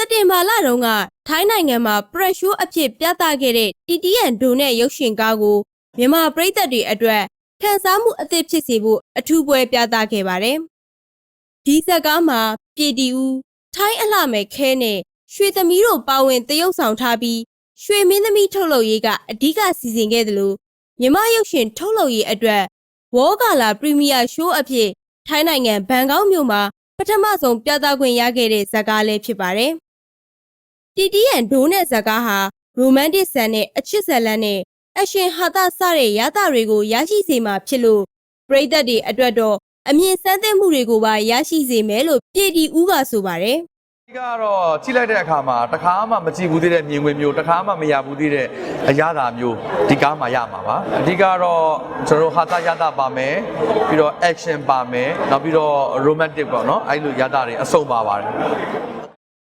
စက်တင်ဘာလတုန်းကထိုင်းနိုင်ငံမှာပရက်ရှိုးအဖြစ်ပြသခဲ့တဲ့ TTN ဒိုနဲ့ရုပ်ရှင်ကားကိုမြန်မာပရိသတ်တွေအတွက်ခန်းစားမှုအသစ်ဖြစ်စေဖို့အထူးပွဲပြသခဲ့ပါတယ်။ဒီဇက်ကားမှာပြည်တီဦးထိုင်းအလှမဲ့ခဲနဲ့ရွှေသမီးတို့ပါဝင်တရုပ်ဆောင်ထားပြီးရွှေမင်းသမီးထုတ်လုပ်ရေးကအဓိကစီစဉ်ခဲ့တယ်လို့မြန်မာရုပ်ရှင်ထုတ်လုပ်ရေးအတွက်ဝေါ်ကာလာပရီမီယာရှိုးအဖြစ်ထိုင်းနိုင်ငံဘန်ကောက်မြို့မှာပထမဆုံးပြသခွင့်ရခဲ့တဲ့ဇာတ်ကားလည်းဖြစ်ပါတယ်။ TTN ဒိုးနဲ့ဇာတ်ကားဟာရိုမန်တစ်ဆန်နဲ့အချစ်ဇာတ်လမ်းနဲ့အရှင်ဟာသစတဲ့ရသတွေကိုရရှိစေမှာဖြစ်လို့ပရိသတ်တွေအတွက်တော့အမြင်ဆန်းသစ်မှုတွေကိုပါရရှိစေမယ်လို့ပြည်တီဦးကဆိုပါတယ်ဒီကတော့ကြည့်လိုက်တဲ့အခါမှာတခါမှမကြည့်ဘူးသေးတဲ့မြင်ကွင်းမျိုးတခါမှမရဘူးသေးတဲ့အရာသာမျိုးဒီကားမှာရမှာပါအဓိကတော့ကျွန်တော်တို့ဟာတာရတာပါမယ်ပြီးတော့ action ပါမယ်နောက်ပြီးတော့ romantic ပေါ့နော်အဲ့လိုရတာတွေအစုံပါပါတယ်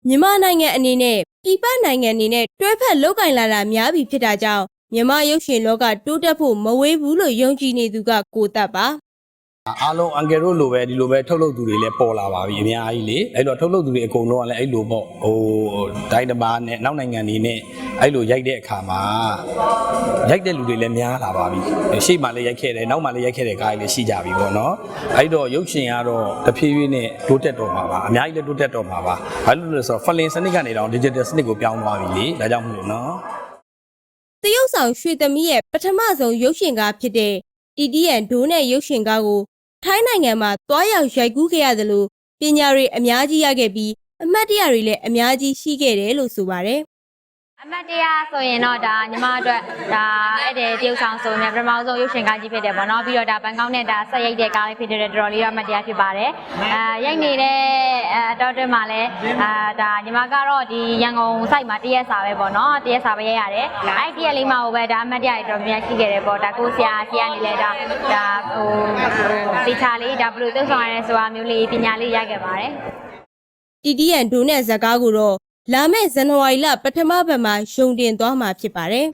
မြန်မာနိုင်ငံအနေနဲ့ ပြည်ပနိုင်ငံအနေနဲ့တွဲဖက်လောက်ကင်လာတာများပြီဖြစ်တာကြောင့်မြန်မာရုပ်ရှင်လောကတိုးတက်ဖို့မဝေးဘူးလို့ယုံကြည်နေသူကကိုသက်ပါအားလုံးအန်ကယ်တို့လိုပဲဒီလိုပဲထုတ်လုပ်သူတွေလည်းပေါ်လာပါပြီအများကြီးလေအဲ့တော့ထုတ်လုပ်သူတွေအကုန်လုံးကလည်းအဲ့လိုပေါ့ဟိုဒိုင်းတဘာနဲ့နောက်နိုင်ငံတွေနဲ့ အဲ့လိုရိုက်တဲ့အခါမှာရိုက်တဲ့လူတွေလည်းများလာပါပြီရှေ့မှာလည်းရိုက်ခဲ့တယ်နောက်မှာလည်းရိုက်ခဲ့တဲ့ကားတွေလည်းရှိကြပြီပေါ့နော်အဲ့တော့ရုပ်ရှင်ကတော့တဖြည်းဖြည်းနဲ့တိုးတက်တော့မှာပါအများကြီးလည်းတိုးတက်တော့မှာပါဘာလို့လဲဆိုတော့ဖလင်စနစ်ကနေတော့ digital စနစ်ကိုပြောင်းသွားပြီလေဒါကြောင့်မို့လို့နော်တရုတ်ဆောင်ရွှေသမီးရဲ့ပထမဆုံးရုပ်ရှင်ကားဖြစ်တဲ့ TTN ဒိုးနဲ့ရုပ်ရှင်ကားကိုထိုင်းနိုင်ငံမှာတွားရောက်ရိုက်ကူးခဲ့ရတယ်လို့ပညာတွေအများကြီးရခဲ့ပြီးအမှတ်တရတွေလည်းအများကြီးရှိခဲ့တယ်လို့ဆိုပါတယ် အမတ်တရားဆိုရင်တော့ဒါညီမအတွက်ဒါအဲ့တဲ့တရုတ်ဆောင်ဆိုနေပထမဆုံးရုပ်ရှင်ကားကြီးဖြစ်တယ်ပေါ့နော်ပြီးတော့ဒါဘန်ကောက်နဲ့ဒါဆက်ရိုက်တဲ့ကားလေးဖြစ်တဲ့တော်တော်လေးတော့အမတ်တရားဖြစ်ပါတယ်အာရိုက်နေတဲ့အဲတော်တွင်မှာလည်းအာဒါညီမကတော့ဒီရန်ကုန်စိုက်မှာတရက်စာပဲပေါ့နော်တရက်စာပဲရိုက်ရတယ်အဲ့တရက်လေးမှာဟိုပဲဒါအမတ်တရားတွေတော်တော်များရှိခဲ့တယ်ပေါ့ဒါကိုဆရာဆရာနေလဲဒါဒါဟိုတေချာလေးဒါဘယ်လိုသုဆောင်ရလဲဆိုတာမျိုးလေးပညာလေးရခဲ့ပါတယ် TTN ဒိုးနဲ့ဇာတ်ကားကိုတော့ လာမယ့်ဇန်နဝါရီလပထမပတ်မှာရုံတင်သွားမှာဖြစ်ပါတယ်